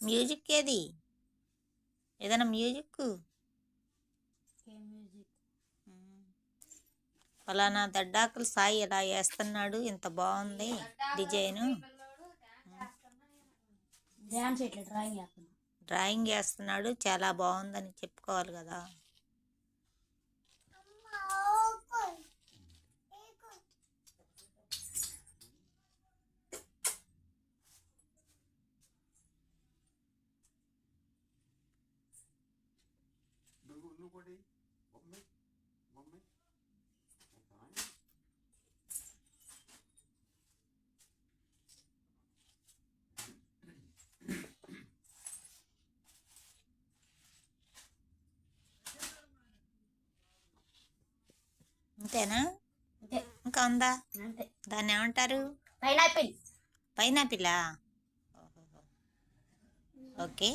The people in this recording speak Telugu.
మ్యూజిక్ ఏది ఏదైనా మ్యూజిక్? ఫలానా దడ్డాకులు సాయి ఇలా వేస్తున్నాడు ఇంత బాగుంది డిజైను. డ్రాయింగ్ వేస్తున్నాడు చాలా బాగుందని చెప్పుకోవాలి కదా. నువ్వు కూడా అంతేనా? అంతే. ఇంకా ఉందా? దాన్ని ఏమంటారు? పైనాపిల్. పైనాపిలా? ఓకే.